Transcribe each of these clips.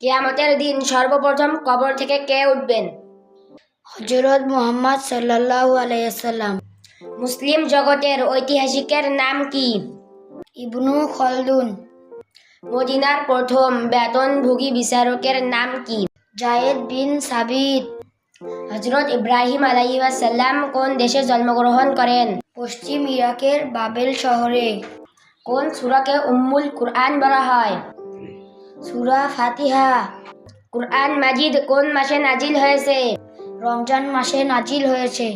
কেয়ামতের দিন সর্বপ্রথম কবর থেকে কে উঠবেন? হজরত মোহাম্মদ সাল্লাল্লাহু আলাইসাল্লাম মুসলিম জগতের ঐতিহাসিকের নাম কি? ইবনু খলদুন। মদিনার প্রথম বেতনভোগী বিচারকের নাম কি? জায়েদ বিন সাবিত। হজরত ইব্রাহিম আলাইসাল্লাম কোন দেশে জন্মগ্রহণ করেন? পশ্চিম ইরাকের বাবেল শহরে। কোন সূরাকে উম্মুল কুরআন বলা হয়? সুরা ফাতিহা। কুরআন মাজিদ কোন মাসে নাজিল হয়েছে? রমজান মাসে নাজিল হয়েছে।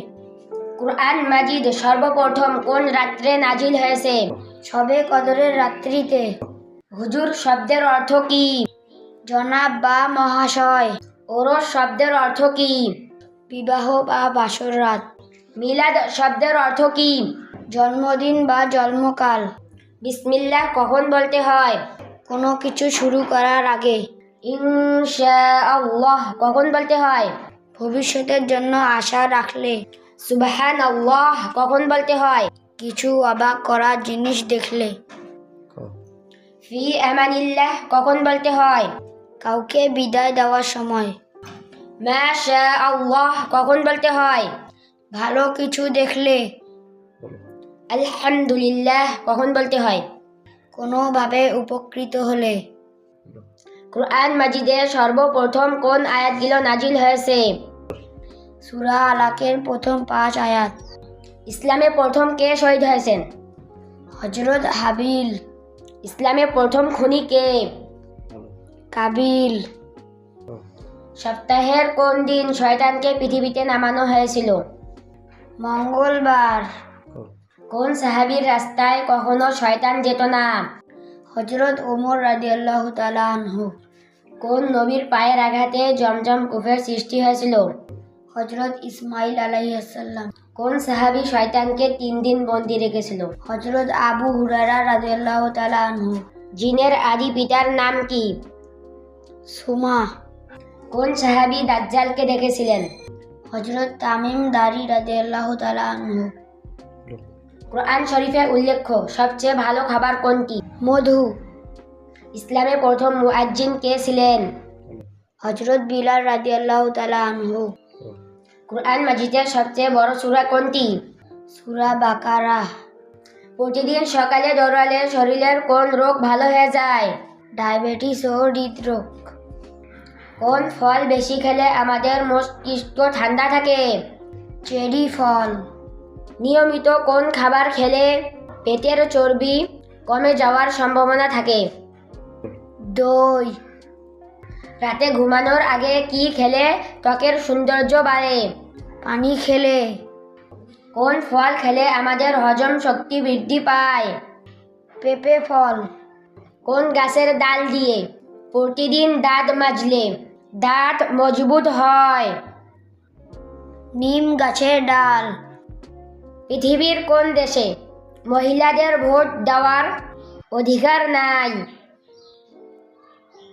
কুরআন মাজিদ সর্বপ্রথম কোন রাত্রে নাজিল হয়েছে? সবে কদরের রাত্রিতে। হুজুর শব্দের অর্থ কি? জনাব বা মহাশয়, ওরস শব্দের অর্থ কি? বিবাহ বা বাসর রাত। মিলাদ শব্দের অর্থ কি? জন্মদিন বা জন্মকাল। বিসমিল্লাহ কখন বলতে হয়? কোনো কিছু শুরু করার আগে। ইনশাআল্লাহ কখন বলতে হয়? ভবিষ্যতের জন্য আশা রাখলে। সুবহান আল্লাহ কখন বলতে হয়? কিছু অবাক করা জিনিস দেখলে। ফি আমানিল্লাহ কখন বলতে হয়? কাউকে বিদায় দেওয়ার সময়। মাশা আল্লাহ কখন বলতে হয়? ভালো কিছু দেখলে। আলহামদুলিল্লাহ কখন বলতে হয়? কোনোভাবে উপকৃত হলে। কুরআন মাজিদে সর্বপ্রথম কোন আয়াতগুলো নাজিল হয়েছে? সুরা আলাকের প্রথম পাঁচ আয়াত। ইসলামে প্রথম কে শহীদ হয়েছেন? হজরত হাবিল। ইসলামে প্রথম খুনি কে? কাবিল। সপ্তাহের কোন দিন শয়তানকে পৃথিবীতে নামানো হয়েছিল? মঙ্গলবার। কোন সাহাবীর রাস্তায় কখনো শয়তান যেত না হজরত ওমর রাদিয়াল্লাহ তালা আনহু। কোন নবীর পায়ের আঘাতে জমজম কুফের সৃষ্টি হয়েছিল হজরত ইসমাইল আলাইসাল্লাম কোন সাহাবি শয়তানকে তিন দিন বন্দি রেখেছিল হজরত আবু হুরারা রাদিয়াল্লাহ তালা আনহু। জিনের আদি পিতার নাম কি? সুমা। কোন সাহাবী দাজ্জালকে দেখেছিলেন? হজরত তামিম দারি রাদিয়াল্লাহ তালা আনহু। কোরআন শরীফে উল্লেখ্য, সবচেয়ে ভালো খাবার কোনটি? মধু। ইসলামে প্রথম মুয়াজ্জিন কে ছিলেন? হজরত বিলাল রাদিয়াল্লাহ তালা আনহু। কোরআন মাজিদের সবচেয়ে বড় সূরা কোনটি? সুরা বাকারা। প্রতিদিন সকালে দৌড়ালে শরীরের কোন রোগ ভালো হয়ে যায়? ডায়াবেটিস ও হৃদরোগ। কোন ফল বেশি খেলে আমাদের মস্তিষ্ক ঠান্ডা থাকে? চেরি ফল। নিয়মিত কোন খাবার খেলে পেটের চর্বি কমে যাওয়ার সম্ভাবনা থাকে? দই। রাতে ঘুমানোর আগে কি খেলে ত্বকের সৌন্দর্য বাড়ে? পানি খেলে। কোন ফল খেলে আমাদের হজম শক্তি বৃদ্ধি পায়? পেঁপে ফল। কোন গাছের ডাল দিয়ে প্রতিদিন দাঁত মাজলে দাঁত মজবুত হয়? নিম গাছের ডাল। পৃথিবীর কোন দেশে মহিলাদের ভোট দেওয়ার অধিকার নাই?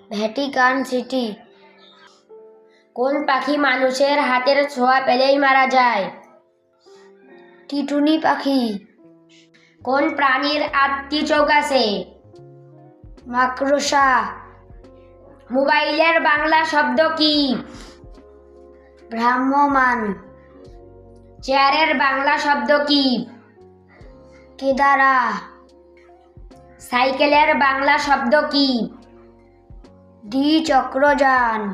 Vatican City. কোন পাখি মানুষের হাতের ছোঁয়া পেলেই মারা যায়? টিটুনি পাখি। কোন প্রাণীর আটটি চোখ আছে? মাকড়সা। মোবাইলের বাংলা শব্দ কি? ভ্রাম্যমান চেয়ারের বাংলা শব্দ কি? কেদারা সাইকেলের বাংলা শব্দ কি? দ্বিচক্রযান।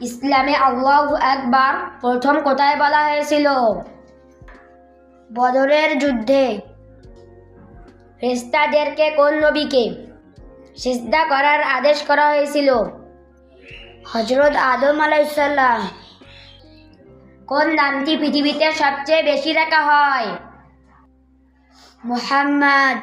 ইসলামে আল্লাহ একবার প্রথম কোথায় বলা হয়েছিল? বদরের যুদ্ধে। রেস্তাদেরকে কোন নবীকে সিজদা করার আদেশ করা হয়েছিল? হজরত আদম আলাইসাল্লাম কোন নামটি পৃথিবীতে সবচেয়ে বেশি রাখা হয়? মুহাম্মদ